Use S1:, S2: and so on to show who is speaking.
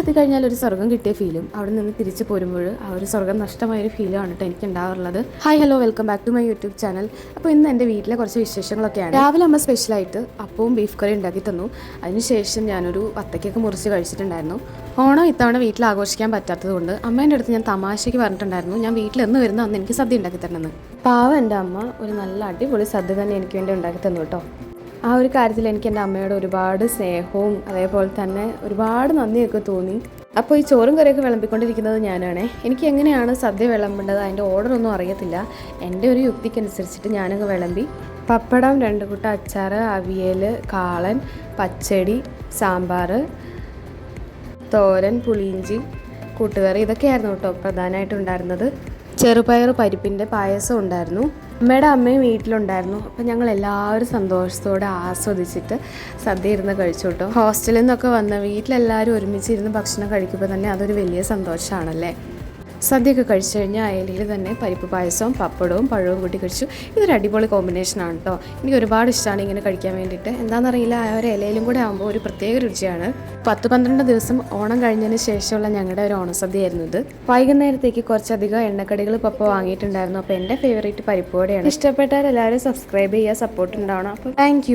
S1: വീട്ടിലെത്തി കഴിഞ്ഞാൽ ഒരു സ്വർഗം കിട്ടിയ ഫീലും അവിടെ നിന്ന് തിരിച്ചു പോരുമ്പോൾ ആ ഒരു സ്വർഗം നഷ്ടമായ ഒരു ഫീലാണ് കേട്ടോ എനിക്ക് ഉണ്ടാവാറുള്ളത് hi hello welcome back to my YouTube channel അപ്പോൾ ഇന്ന് എന്റെ വീട്ടിലെ കുറച്ച് വിശേഷങ്ങളൊക്കെയാണ്. രാവിലെ അമ്മ സ്പെഷ്യലായിട്ട് അപ്പവും ബീഫ് കറി ഉണ്ടാക്കി തന്നു. അതിനുശേഷം ഞാനൊരു വത്തക്കൊക്കെ മുറിച്ച് കഴിച്ചിട്ടുണ്ടായിരുന്നു. ഓണം ഇത്തവണ വീട്ടിൽ ആഘോഷിക്കാൻ പറ്റാത്തതുകൊണ്ട് അമ്മേന്റെ അടുത്ത് ഞാൻ തമാശയ്ക്ക് പറഞ്ഞിട്ടുണ്ടായിരുന്നു. ഞാൻ വീട്ടിൽ എന്ന് വരുന്ന അന്ന് എനിക്ക് സദ്യ ഉണ്ടാക്കി തരണമെന്ന്. പാവ എന്റെ അമ്മ ഒരു നല്ല അടിപൊളി സദ്യ തന്നെ എനിക്ക് വേണ്ടി ഉണ്ടാക്കി തന്നു കേട്ടോ ആ ഒരു കാര്യത്തിൽ എനിക്ക് എന്റെ അമ്മയോട് ഒരുപാട് സ്നേഹവും അതേപോലെ തന്നെ ഒരുപാട് നന്ദിയൊക്കെ തോന്നി. അപ്പോൾ ഈ ചോറും കറിയൊക്കെ വിളമ്പിക്കൊണ്ടിരിക്കുന്നത് ഞാനാണ്. എനിക്ക് എങ്ങനെയാണ് സദ്യ വിളമ്പേണ്ടത്? അതിന്റെ ഓർഡറൊന്നും അറിയത്തില്ല. എന്റെ ഒരു യുക്തിക്കനുസരിച്ചിട്ട് ഞാനങ്ങ് വിളമ്പി. പപ്പടം രണ്ട് കൂട്ട അച്ചാർ അവിയൽ കാളൻ പച്ചടി സാമ്പാർ തോരൻ പുളിയിഞ്ചി കൂട്ടുകറി ഇതൊക്കെയായിരുന്നു കേട്ടോ പ്രധാനമായിട്ടുണ്ടായിരുന്നത് ചെറുപയർ പരിപ്പിന്റെ പായസം ഉണ്ടായിരുന്നു. അമ്മയുടെ അമ്മയും വീട്ടിലുണ്ടായിരുന്നു. അപ്പം ഞങ്ങൾ എല്ലാവരും സന്തോഷത്തോടെ ആസ്വദിച്ചിട്ട് സദ്യ ഇരുന്ന് കഴിച്ചു കേട്ടോ. ഹോസ്റ്റലിൽ നിന്നൊക്കെ വന്ന് വീട്ടിലെല്ലാവരും ഒരുമിച്ച് ഇരുന്ന് ഭക്ഷണം കഴിക്കുമ്പോൾ തന്നെ അതൊരു വലിയ സന്തോഷമാണല്ലേ സദ്യയൊക്കെ കഴിച്ചു കഴിഞ്ഞാൽ അയലിൽ തന്നെ പരിപ്പ് പായസവും പപ്പടവും പഴവും കൂട്ടി കഴിച്ചു. ഇതൊരു അടിപൊളി കോമ്പിനേഷനാണ് കേട്ടോ എനിക്ക് ഒരുപാട് ഇഷ്ടമാണ് ഇങ്ങനെ കഴിക്കാൻ വേണ്ടിയിട്ട്. എന്താണെന്നറിയില്ല ആ ഒരു ഇലയിലും കൂടെ ആകുമ്പോൾ ഒരു പ്രത്യേക രുചിയാണ്. പത്ത് പന്ത്രണ്ട് ദിവസം ഓണം കഴിഞ്ഞതിന് ശേഷമുള്ള ഞങ്ങളുടെ ഒരു ഓണസദ്യയായിരുന്നു ഇത്. വൈകുന്നേരത്തേക്ക് കുറച്ചധികം എണ്ണക്കടികൾ പപ്പ വാങ്ങിയിട്ടുണ്ടായിരുന്നു. അപ്പോൾ എന്റെ ഫേവറേറ്റ് പരിപ്പ് വടയാണ്. ഇഷ്ടപ്പെട്ടാൽ എല്ലാവരും സബ്സ്ക്രൈബ് ചെയ്യുക സപ്പോർട്ട് ഉണ്ടാവണം. അപ്പോൾ താങ്ക്